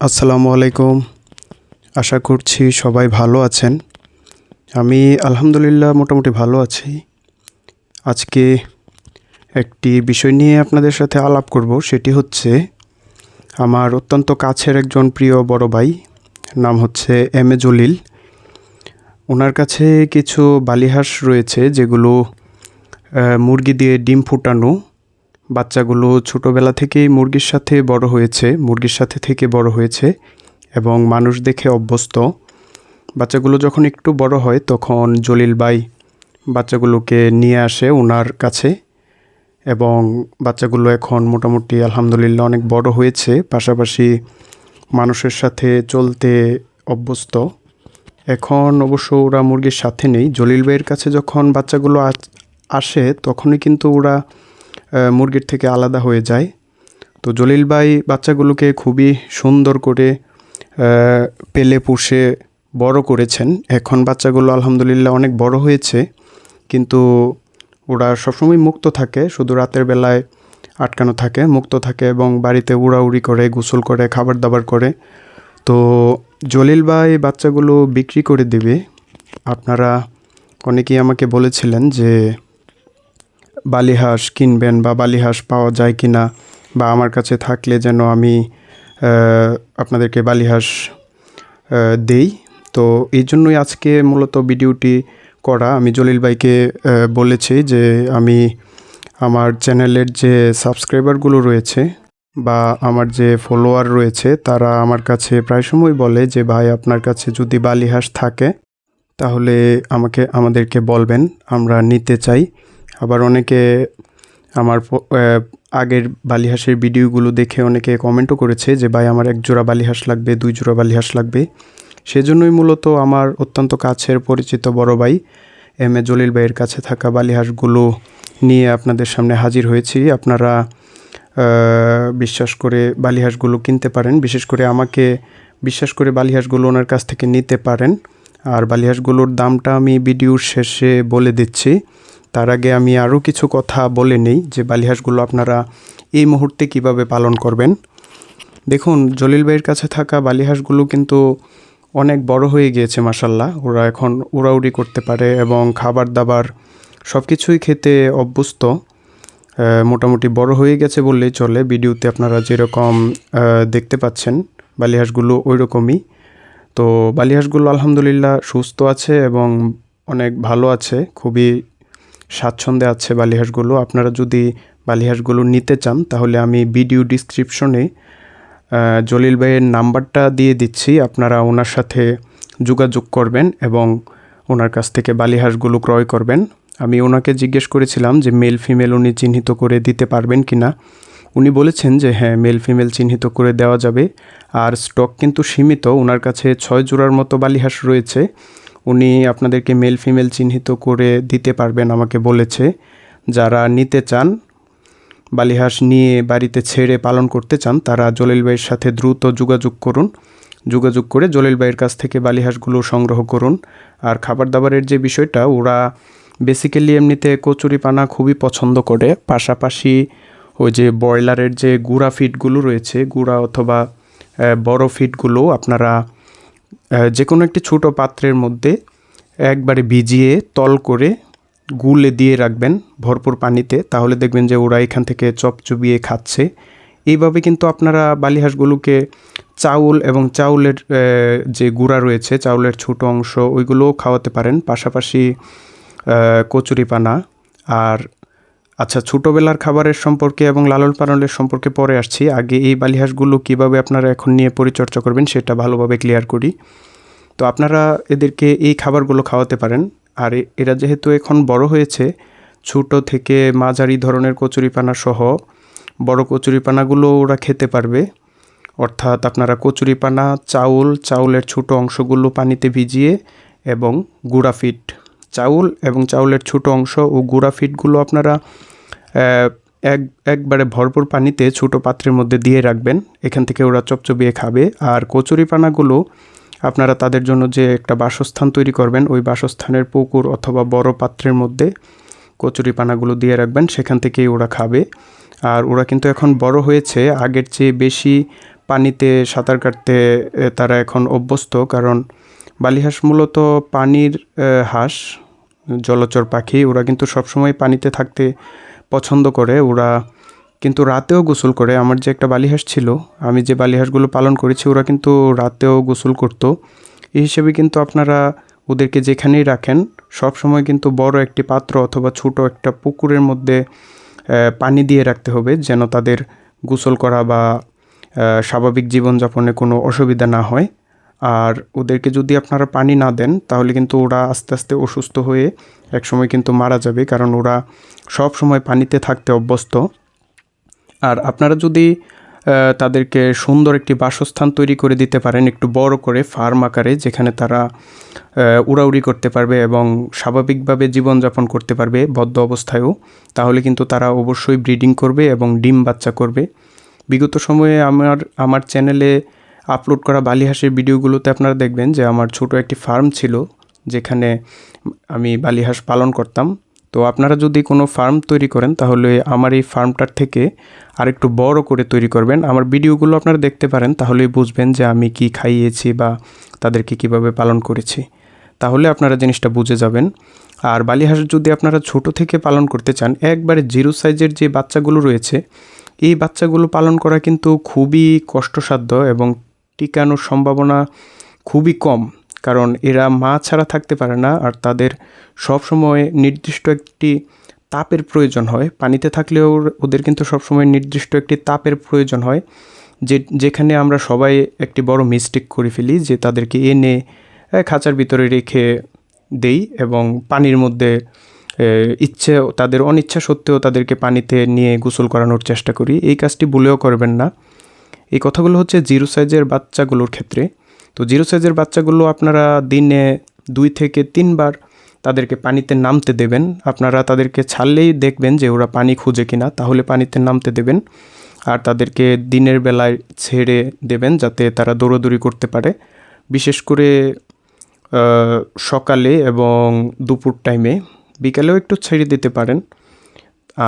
আসসালামু আলাইকুম। আশা করছি সবাই ভালো আছেন। আমি আলহামদুলিল্লাহ মোটামুটি ভালো আছি। আজকে একটি বিষয় নিয়ে আপনাদের সাথে আলাপ করব, সেটি হচ্ছে আমার অত্যন্ত কাছের একজন প্রিয় বড় ভাই, নাম হচ্ছে এম এ জলিল। ওনার কাছে কিছু বালিহাঁস রয়েছে, যেগুলো মুরগি দিয়ে ডিম ফুটানো বাচ্চাগুলো ছোটোবেলা থেকেই মুরগির সাথে বড় হয়েছে, মুরগির সাথে থেকে বড় হয়েছে এবং মানুষ দেখে অভ্যস্ত। বাচ্চাগুলো যখন একটু বড় হয়, তখন জলিল বাই বাচ্চাগুলোকে নিয়ে আসে ওনার কাছে এবং বাচ্চাগুলো এখন মোটামুটি আলহামদুলিল্লাহ অনেক বড় হয়েছে। পাশাপাশি মানুষের সাথে চলতে অভ্যস্ত। এখন অবশ্য ওরা মুরগির সাথে নেই। জলিল ভাইয়ের কাছে যখন বাচ্চাগুলো আস- তখনই কিন্তু ওরা মুরগির থেকে আলাদা হয়ে যায়। তো জলিল ভাই বাচ্চাগুলোকে খুবই সুন্দর করে পেলে পুষে বড় করেছেন। এখন বাচ্চাগুলো আলহামদুলিল্লাহ অনেক বড় হয়েছে, কিন্তু ওরা সবসময় মুক্ত থাকে, শুধু রাতের বেলায় আটকানো থাকে, মুক্ত থাকে এবং বাড়িতে উড়াউড়ি করে, গোসল করে খাবার দাবার করে। তো জলিল ভাই বাচ্চাগুলো বিক্রি করে দেবে। আপনারা অনেকেই আমাকে বলেছিলেন যে বালিহাঁস কিনবেন বা বালিহাঁস পাওয়া যায় কি না বা আমার কাছে থাকলে যেন আমি আপনাদেরকে বালিহাঁস দেই। তো এই জন্যই আজকে মূলত ভিডিওটি করা। আমি জলিল ভাইকে বলেছি যে আমি আমার চ্যানেলের যে সাবস্ক্রাইবারগুলো রয়েছে বা আমার যে ফলোয়ার রয়েছে, তারা আমার কাছে প্রায় সময় বলে যে, ভাই, আপনার কাছে যদি বালিহাঁস থাকে, তাহলে আমাকে, আমাদেরকে বলবেন, আমরা নিতে চাই। আবার অনেকে আমার আগের বালিহাঁসের ভিডিওগুলো দেখে অনেকে কমেন্টও করেছে যে, ভাই, আমার এক জোড়া বালিহাঁস লাগবে, দুই জোড়া বালিহাঁস লাগবে। সেজন্যই মূলত আমার অত্যন্ত কাছের পরিচিত বড় ভাই, এম এ জলিল ভাইয়ের কাছে থাকা বালিহাঁসগুলো নিয়ে আপনাদের সামনে হাজির হয়েছি। আপনারা বিশ্বাস করে বালিহাঁসগুলো কিনতে পারেন, বিশেষ করে আমাকে বিশ্বাস করে বালিহাঁসগুলো ওনার কাছ থেকে নিতে পারেন। আর বালিহাঁসগুলোর দামটা আমি ভিডিওর শেষে বলে দিচ্ছি। তার আগে আমি আরও কিছু কথা বলে নেই যে বালিহাঁসগুলো আপনারা এই মুহূর্তে কীভাবে পালন করবেন। দেখুন, জলিল ভাইয়ের কাছে থাকা বালিহাঁসগুলো কিন্তু অনেক বড় হয়ে গিয়েছে মাসাল্লাহ ওরা এখন উড়াউড়ি করতে পারে এবং খাবার দাবার সব কিছুই খেতে অভ্যস্ত মোটামুটি বড় হয়ে গেছে বললেই চলে। ভিডিওতে আপনারা যেরকম দেখতে পাচ্ছেন, বালিহাঁসগুলো ওই রকমই তো বালিহাঁসগুলো আলহামদুলিল্লাহ সুস্থ আছে এবং অনেক ভালো আছে, খুবই স্বাচ্ছন্দ্যে আছে বালিহাঁসগুলো। আপনারা যদি বালিহাঁসগুলো নিতে চান, তাহলে আমি ভিডিও ডিসক্রিপশনে জলিল ভাইয়ের নাম্বারটা দিয়ে দিচ্ছি। আপনারা ওনার সাথে যোগাযোগ করবেন এবং ওনার কাছ থেকে বালিহাঁসগুলো ক্রয় করবেন। আমি ওনাকে জিজ্ঞেস করেছিলাম যে মেল ফিমেল উনি চিহ্নিত করে দিতে পারবেন কি না উনি বলেছেন যে হ্যাঁ মেল ফিমেল চিহ্নিত করে দেওয়া যাবে। আর স্টক কিন্তু সীমিত। ওনার কাছে ছয় জোড়ার মতো বালিহাঁস রয়েছে। উনি আপনাদেরকে মেল ফিমেল চিহ্নিত করে দিতে পারবেন, আমাকে বলেছে। যারা নিতে চান, বালিহাঁস নিয়ে বাড়িতে ছেড়ে পালন করতে চান, তারা জলিল ভাইয়ের সাথে দ্রুত যোগাযোগ করুন। যোগাযোগ করে জলিল ভাইয়ের কাছ থেকে বালিহাঁসগুলো সংগ্রহ করুন। আর খাবার দাবারের যে বিষয়টা, ওরা বেসিক্যালি এমনিতে কচুরি পানা খুবই পছন্দ করে। পাশাপাশি ওই যে ব্রয়লারের যে গুঁড়া ফিডগুলো রয়েছে, গুঁড়া অথবা বড় ফিডগুলো আপনারা যে কোনো একটি ছোটো পাত্রের মধ্যে একবারে ভিজিয়ে তল করে গুলে দিয়ে রাখবেন ভরপুর পানিতে, তাহলে দেখবেন যে ওরা এখান থেকে চপ চুবিয়ে খাচ্ছে। এইভাবে কিন্তু আপনারা বালিহাঁসগুলোকে চাউল এবং চাউলের যে গুঁড়া রয়েছে, চাউলের ছোট অংশ, ওইগুলোও খাওয়াতে পারেন। পাশাপাশি কচুরিপানা আর আচ্ছা ছোটোবেলার খাবারের সম্পর্কে এবং লালন পালনের সম্পর্কে পরে আসছি। আগে এই বালিহাঁসগুলো কীভাবে আপনারা এখন নিয়ে পরিচর্যা করবেন সেটা ভালোভাবে ক্লিয়ার করি। তো আপনারা এদেরকে এই খাবারগুলো খাওয়াতে পারেন। আর এরা যেহেতু এখন বড় হয়েছে, ছোট থেকে মাঝারি ধরনের কচুরিপানা সহ বড় কচুরিপানাগুলো ওরা খেতে পারবে। অর্থাৎ আপনারা কচুরিপানা, চাউল, চাউলের ছোট অংশগুলো পানিতে ভিজিয়ে এবং গুঁড়া ফিট চাউল এবং চাউলের ছোট অংশ ও গুঁড়া ফিটগুলো আপনারা এক, একবারে ভরপুর পানিতে ছোটো পাত্রের মধ্যে দিয়ে রাখবেন। এখান থেকে ওরা চপচপিয়ে খাবে। আর কচুরিপানাগুলো আপনারা তাদের জন্য যে একটা বাসস্থান তৈরি করবেন, ওই বাসস্থানের পুকুর অথবা বড় পাত্রের মধ্যে কচুরিপানাগুলো দিয়ে রাখবেন। সেখান থেকেই ওরা খাবে। আর ওরা কিন্তু এখন বড় হয়েছে। আগের চেয়ে বেশি পানিতে সাঁতার কাটতে তারা এখন অভ্যস্ত। কারণ বালিহাঁস মূলত পানির হাঁস, জলচর পাখি। ওরা কিন্তু সবসময় পানিতে থাকতে পছন্দ করে। ওরা কিন্তু রাতেও গোসল করে। আমার যে একটা বালিহাঁস ছিল, আমি যে বালিহাঁসগুলো পালন করেছি, ওরা কিন্তু রাতেও গোসল করতো। এই হিসেবে কিন্তু আপনারা ওদেরকে যেখানেই রাখেন সব সময় কিন্তু বড় একটি পাত্র অথবা ছোট একটা পুকুরের মধ্যে পানি দিয়ে রাখতে হবে যেন তাদের গোসল করা বা স্বাভাবিক জীবনযাপনে কোনো অসুবিধা না হয়। আর ওদেরকে যদি আপনারা পানি না দেন, তাহলে কিন্তু ওরা আস্তে আস্তে অসুস্থ হয়ে একসময় কিন্তু মারা যাবে, কারণ ওরা সব সময় পানিতে থাকতে অভ্যস্ত। আর আপনারা যদি তাদেরকে সুন্দর একটি বাসস্থান তৈরি করে দিতে পারেন, একটু বড় করে ফার্ম আকারে, যেখানে তারা উড়াউড়ি করতে পারবে এবং স্বাভাবিকভাবে জীবনযাপন করতে পারবে বদ্ধ অবস্থায়ও, তাহলে কিন্তু তারা অবশ্যই ব্রিডিং করবে এবং ডিম বাচ্চা করবে। বিগত সময়ে আমার আমার চ্যানেলে আপলোড করা বালি বালিহাঁসের ভিডিওগুলোতে আপনারা দেখবেন যে আমার ছোট একটি ফার্ম ছিল, যেখানে আমি বালিহাঁস পালন করতাম। তো আপনারা যদি কোনো ফার্ম তৈরি করেন, তাহলে আমার এই ফার্মটার থেকে আরেকটু বড় করে তৈরি করবেন। আমার ভিডিওগুলো আপনারা দেখতে পারেন, তাহলেই বুঝবেন যে আমি কি খাইয়েছি বা তাদেরকে কীভাবে পালন করেছি। তাহলে আপনারা জিনিসটা বুঝে যাবেন। আর বালিহাঁস যদি আপনারা ছোট থেকে পালন করতে চান, একবারে জিরো সাইজের যে বাচ্চাগুলো রয়েছে, এই বাচ্চাগুলো পালন করা কিন্তু খুবই কষ্টসাধ্য এবং টিকানোর সম্ভাবনা খুবই কম, কারণ এরা মা ছাড়া থাকতে পারে না আর তাদের সব সময় নির্দিষ্ট একটি তাপের প্রয়োজন হয়। পানিতে থাকলেও ওদের কিন্তু সবসময় নির্দিষ্ট একটি তাপের প্রয়োজন হয়, যে, যেখানে আমরা সবাই একটি বড় মিস্টেক করে ফেলি, যে তাদেরকে এনে খাঁচার ভিতরে রেখে দেই এবং পানির মধ্যে ইচ্ছে, তাদের অনিচ্ছা সত্ত্বেও তাদেরকে পানিতে নিয়ে গোসল করানোর চেষ্টা করি। এই কাজটি ভুলেও করবেন না। এই কথাগুলো হচ্ছে জিরো সাইজের বাচ্চাগুলোর ক্ষেত্রে। তো জিরো সাইজের বাচ্চাগুলো আপনারা দিনে দুই থেকে তিনবার তাদেরকে পানিতে নামতে দেবেন। আপনারা তাদেরকে ছাড়লেই দেখবেন যে ওরা পানি খুঁজে কিনা, তাহলে পানিতে নামতে দেবেন। আর তাদেরকে দিনের বেলায় ছেড়ে দেবেন যাতে তারা দৌড়াদৌড়ি করতে পারে। বিশেষ করে সকালে এবং দুপুর টাইমে বিকালেও একটু ছেড়ে দিতে পারেন।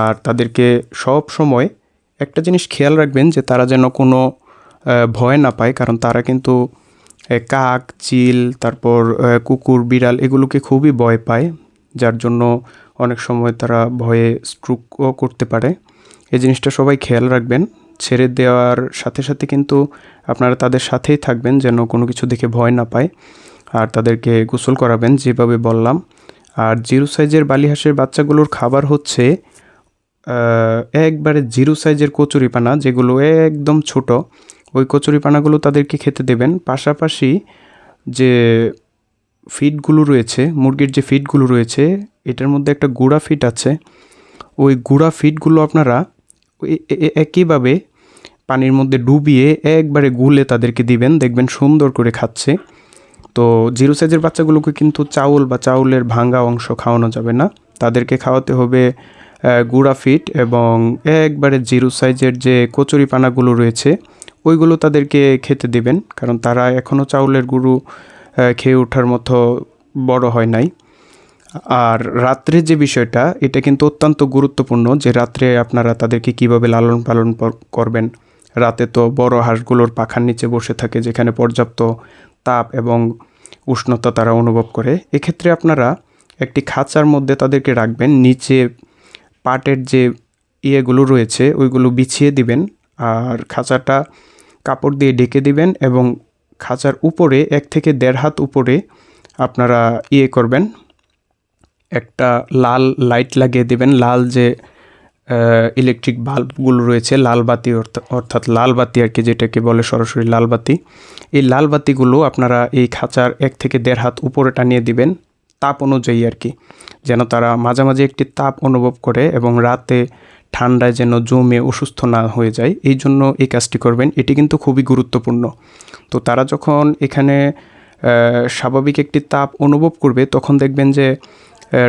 আর তাদেরকে সব সময় একটা জিনিস খেয়াল রাখবেন যে তারা যেন কোনো ভয় না পায়, কারণ তারা কিন্তু কাক, চিল, তারপর কুকুর, বিড়াল এগুলোকে খুবই ভয় পায়, যার জন্য অনেক সময় তারা ভয়ে স্ট্রোকও করতে পারে। এই জিনিসটা সবাই খেয়াল রাখবেন। ছেড়ে দেওয়ার সাথে সাথে কিন্তু আপনারা তাদের সাথেই থাকবেন, যেন কোনো কিছু দেখে ভয় না পায়। আর তাদেরকে গোসল করাবেন, যেভাবে বললাম। আর জিরো সাইজের বালিহাঁসের বাচ্চাগুলোর খাবার হচ্ছে একবারে জিরো সাইজের কচুরিপানা যেগুলো একদম ছোট, ওই কচুরিপানাগুলো তাদেরকে খেতে দেবেন। পাশাপাশি যে ফিডগুলো রয়েছে, মুরগির যে ফিডগুলো রয়েছে, এটার মধ্যে একটা গুঁড়া ফিড আছে। ওই গুঁড়া ফিডগুলো আপনারা একইভাবে পানির মধ্যে ডুবিয়ে একবারে গুলে তাদেরকে দিবেন। দেখবেন সুন্দর করে খাচ্ছে। তো জিরো সাইজের বাচ্চাগুলোকে কিন্তু চাউল বা চাউলের ভাঙ্গা অংশ খাওয়ানো যাবে না। তাদেরকে খাওয়াতে হবে গুঁড়া ফিট এবং একবারে জিরো সাইজের যে কচুরি পানাগুলো রয়েছে, ওইগুলো তাদেরকে খেতে দিবেন, কারণ তারা এখনও চাউলের গুঁড়ো খেয়ে ওঠার মতো বড় হয় নাই। আর রাত্রে যে বিষয়টা, এটা কিন্তু অত্যন্ত গুরুত্বপূর্ণ যে রাত্রে আপনারা তাদেরকে কীভাবে লালন পালন করবেন। রাতে তো বড় হাঁসগুলোর পাখার নিচে বসে থাকে, যেখানে পর্যাপ্ত তাপ এবং উষ্ণতা তারা অনুভব করে। এক্ষেত্রে আপনারা একটি খাঁচার মধ্যে তাদেরকে রাখবেন, নিচে পাটের যে ইয়েগুলো রয়েছে, ওইগুলো বিছিয়ে দিবেন। আর খাঁচাটা কাপড় দিয়ে ঢেকে দিবেন এবং খাঁচার উপরে এক থেকে দেড় হাত উপরে আপনারা ইয়ে করবেন। একটা লাল লাইট লাগিয়ে দেবেন। লাল যে ইলেকট্রিক বাল্বগুলো রয়েছে, লাল বাতি অর্থাৎ লাল বাতি আর কি যেটাকে বলে সরাসরি লাল বাতি, এই লাল বাতিগুলো আপনারা এই খাঁচার এক থেকে দেড় হাত উপরে টানিয়ে দিবেন। তাপ অনুযায়ী আর কি। যেন তারা মাঝামাঝি একটি তাপ অনুভব করে এবং রাতে ঠান্ডায় যেন জমে অসুস্থ না হয়ে যায়। এই জন্য এই কাজটি করবেন। এটি কিন্তু খুবই গুরুত্বপূর্ণ। তো তারা যখন এখানে স্বাভাবিক একটি তাপ অনুভব করবে, তখন দেখবেন যে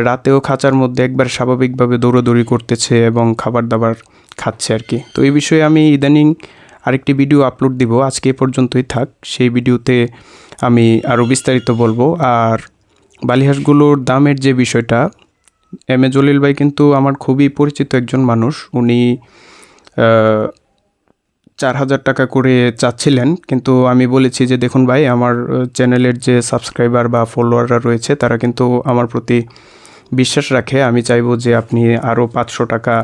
রাতেও খাঁচার মধ্যে একবার স্বাভাবিকভাবে দৌড়াদৌড়ি করতেছে এবং খাবার দাবার খাচ্ছে আর কি। তো এই বিষয়ে আমি ইদানিং আরেকটি ভিডিও আপলোড দিব। আজকে এ পর্যন্তই থাক। সেই ভিডিওতে আমি আরও বিস্তারিত বলব। আর বালিহাঁসগুলোর দামের যে বিষয়টা, এম এ জলিল ভাই কিন্তু আমার খুবই পরিচিত একজন মানুষ। উনি চার হাজার টাকা করে চাচ্ছিলেন, কিন্তু আমি বলেছি যে, দেখুন ভাই, আমার চ্যানেলের যে সাবস্ক্রাইবার বা ফলোয়াররা রয়েছে, তারা কিন্তু আমার প্রতি বিশ্বাস রাখে। আমি চাইব যে, আপনি আরও পাঁচশো টাকা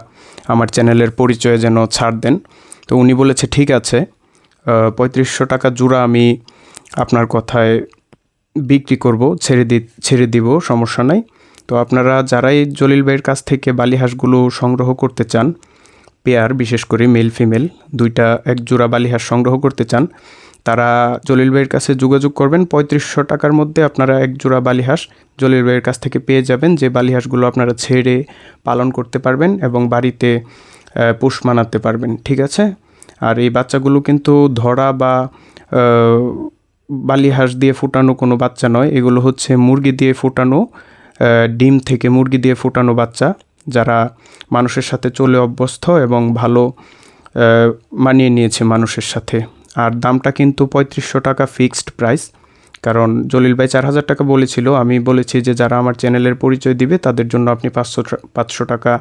আমার চ্যানেলের পরিচয়ে যেন ছাড় দেন। তো উনি বলেছে, ঠিক আছে পঁয়ত্রিশশো টাকা জোড়া আমি আপনার কথায় বিক্রি করব, ছেড়ে দি, ছেড়ে দিব, সমস্যা নাই। তো আপনারা যারাই জলিল ভাইয়ের কাছ থেকে বালিহাঁসগুলো সংগ্রহ করতে চান, পেয়ার বিশেষ করে মেল ফিমেল, দুইটা এক জোড়া বালিহাঁস সংগ্রহ করতে চান, তারা জলিল ভাইয়ের কাছে যোগাযোগ করবেন। পঁয়ত্রিশশো টাকার মধ্যে আপনারা এক জোড়া বালিহাঁস জলিল ভাইয়ের কাছ থেকে পেয়ে যাবেন, যে বালিহাঁসগুলো আপনারা ছেড়ে পালন করতে পারবেন এবং বাড়িতে পোষ মানাতে পারবেন। ঠিক আছে? আর এই বাচ্চাগুলো কিন্তু ধরা বা বালিহাঁস দিয়ে ফোটানো কোনো বাচ্চা নয়। এগুলো হচ্ছে মুরগি দিয়ে ফোটানো ডিম থেকে মুরগি দিয়ে ফোটানো বাচ্চা, যারা মানুষের সাথে চলে অভ্যস্ত এবং ভালো মানিয়ে নিয়েছে মানুষের সাথে। আর দামটা কিন্তু পঁয়ত্রিশশো টাকা ফিক্সড প্রাইস। কারণ জলিল ভাই চার হাজার টাকা বলেছিল, আমি বলেছি যে যারা আমার চ্যানেলের পরিচয় দিবে, তাদের জন্য আপনি পাঁচশো পাঁচশো টাকা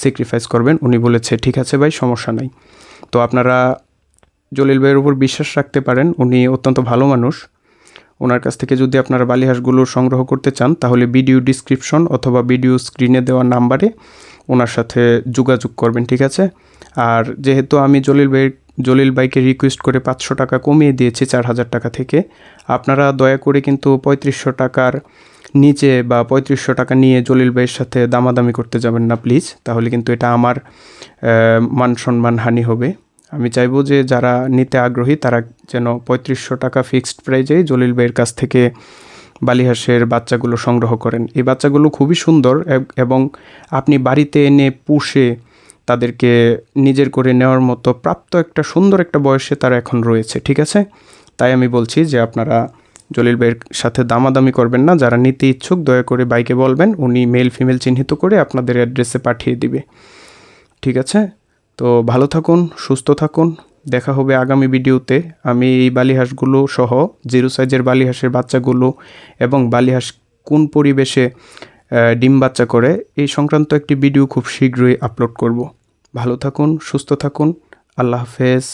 স্যাক্রিফাইস করবেন। উনি বলেছে, ঠিক আছে ভাই, সমস্যা নাই। তো আপনারা জলিল ভাইয়ের উপর বিশ্বাস রাখতে পারেন। উনি অত্যন্ত ভালো মানুষ। ওনার কাছ থেকে যদি আপনারা বালিহাঁসগুলো সংগ্রহ করতে চান, তাহলে ভিডিও ডিসক্রিপশন অথবা ভিডিও স্ক্রিনে দেওয়া নাম্বারে ওনার সাথে যোগাযোগ করবেন, ঠিক আছে? আর যেহেতু আমি জলিল ভাইয়ের জলিল ভাইকে রিকোয়েস্ট করে পাঁচশো টাকা কমিয়ে দিয়েছি চার হাজার টাকা থেকে, আপনারা দয়া করে কিন্তু পঁয়ত্রিশশো টাকার নিচে বা পঁয়ত্রিশশো টাকা নিয়ে জলিল ভাইয়ের সাথে দামাদামি করতে যাবেন না প্লিজ তাহলে কিন্তু এটা আমার মান সম্মান হানি হবে। আমি চাইব যে যারা নিতে আগ্রহী, তারা যেন পঁয়ত্রিশশো টাকা ফিক্সড প্রাইজেই জলিল ভাইয়ের কাছ থেকে বালিহাঁসের বাচ্চাগুলো সংগ্রহ করেন। এই বাচ্চাগুলো খুবই সুন্দর এবং আপনি বাড়িতে এনে পুষে তাদেরকে নিজের করে নেওয়ার মতো প্রাপ্ত একটা সুন্দর একটা বয়সে তারা এখন রয়েছে, ঠিক আছে? তাই আমি বলছি যে আপনারা জলিল ভাইয়ের সাথে দামাদামি করবেন না, যারা নিতে ইচ্ছুক দয়া করে বাইকে বলবেন, উনি মেল ফিমেল চিহ্নিত করে আপনাদের অ্যাড্রেসে পাঠিয়ে দিবে, ঠিক আছে? তো ভালো থাকুন, সুস্থ থাকুন। দেখা হবে আগামী ভিডিওতে। আমি এই বালিহাঁসগুলো সহ, জিরো সাইজের বালিহাঁসের বাচ্চাগুলো এবং বালিহাঁস কোন পরিবেশে ডিম বাচ্চা করে, এই সংক্রান্ত একটি ভিডিও খুব শীঘ্রই আপলোড করব। ভালো থাকুন, সুস্থ থাকুন। আল্লাহ হাফেজ।